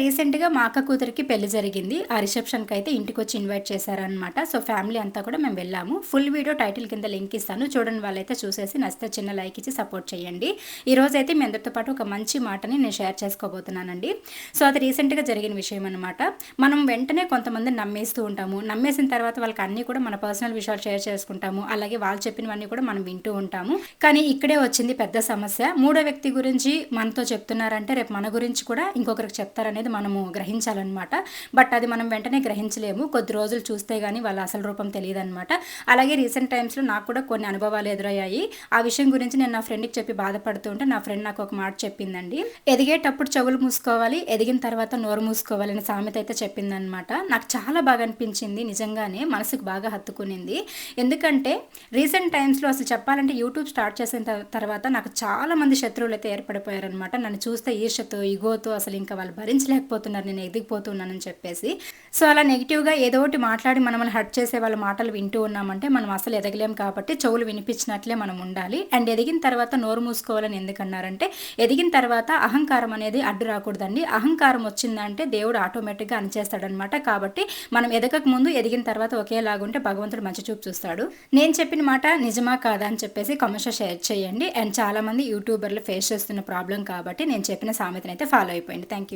రీసెంట్గా మా అక్క కూతురికి పెళ్ళి జరిగింది. ఆ రిసెప్షన్కి అయితే ఇంటికి వచ్చి ఇన్వైట్ చేశారనమాట సో ఫ్యామిలీ అంతా కూడా మేము వెళ్ళాము. ఫుల్ వీడియో టైటిల్ కింద లింక్ ఇస్తాను. చూడండి వాళ్ళైతే చూసేసి నచ్చితే చిన్న లైక్ ఇచ్చి సపోర్ట్ చేయండి. ఈ రోజు అయితే మీ అందరితో పాటు ఒక మంచి మాటని నేను షేర్ చేసుకోబోతున్నానండి. సో అది రీసెంట్గా జరిగిన విషయం అనమాట మనం వెంటనే కొంతమంది నమ్మేస్తూ ఉంటాము. నమ్మేసిన తర్వాత వాళ్ళకి అన్నీ కూడా మన పర్సనల్ విషయాలు షేర్ చేసుకుంటాము. అలాగే వాళ్ళు చెప్పినవన్నీ కూడా మనం వింటూ ఉంటాము. కానీ ఇక్కడే వచ్చింది పెద్ద సమస్య. మూడో వ్యక్తి గురించి మనతో చెప్తున్నారంటే రేపు మన గురించి కూడా ఇంకొకరికి చెప్తారనేది అనేది మనము గ్రహించాలన్నమాట. బట్ అది మనం వెంటనే గ్రహించలేము. కొద్ది రోజులు చూస్తే కానీ వాళ్ళ అసలు రూపం తెలియదు అనమాట అలాగే రీసెంట్ టైమ్స్లో నాకు కూడా కొన్ని అనుభవాలు ఎదురయ్యాయి. ఆ విషయం గురించి నేను నా ఫ్రెండ్కి చెప్పి బాధపడుతూ ఉంటే నా ఫ్రెండ్ నాకు ఒక మాట చెప్పిందండి. ఎదిగేటప్పుడు చెవులు మూసుకోవాలి ఎదిగిన తర్వాత నోరు మూసుకోవాలి అనే సామెత అయితే చెప్పిందనమాట నాకు చాలా బాగా అనిపించింది నిజంగానే. మనసుకు బాగా హత్తుకునింది. ఎందుకంటే రీసెంట్ టైమ్స్లో అసలు చెప్పాలంటే యూట్యూబ్ స్టార్ట్ చేసిన తర్వాత నాకు చాలా మంది శత్రువులు అయితే ఏర్పడిపోయారనమాట నన్ను చూస్తే ఈర్షతో ఇగోతో అసలు ఇంకా వాళ్ళు భరించలేదు లేకపోతున్నారు నేను ఎదిగిపోతున్నానని చెప్పేసి. సో అలా నెగిటివ్గా ఏదో ఒకటి మాట్లాడి మనల్ని హర్ట్ చేసే వాళ్ళ మాటలు వింటూ ఉన్నామంటే మనం అసలు ఎదగలేం కాబట్టి చెవులు వినిపించినట్లే మనం ఉండాలి. అండ్ ఎదిగిన తర్వాత నోరు మూసుకోవాలని ఎందుకన్నారంటే ఎదిగిన తర్వాత అహంకారం అనేది అడ్డు రాకూడదండి. అహంకారం వచ్చిందంటే దేవుడు ఆటోమేటిక్గా అనిచేస్తాడనమాట కాబట్టి మనం ఎదగక ముందు ఎదిగిన తర్వాత ఒకేలాగుంటే భగవంతుడు మంచి చూపు చూస్తాడు. నేను చెప్పిన మాట నిజమా కాదా అని చెప్పేసి కమర్షియల్ షేర్ చేయండి. అండ్ చాలామంది యూట్యూబర్లు ఫేస్ చేస్తున్న ప్రాబ్లం కాబట్టి నేను చెప్పిన సామెతనైతే ఫాలో అయిపోయింది. Thank you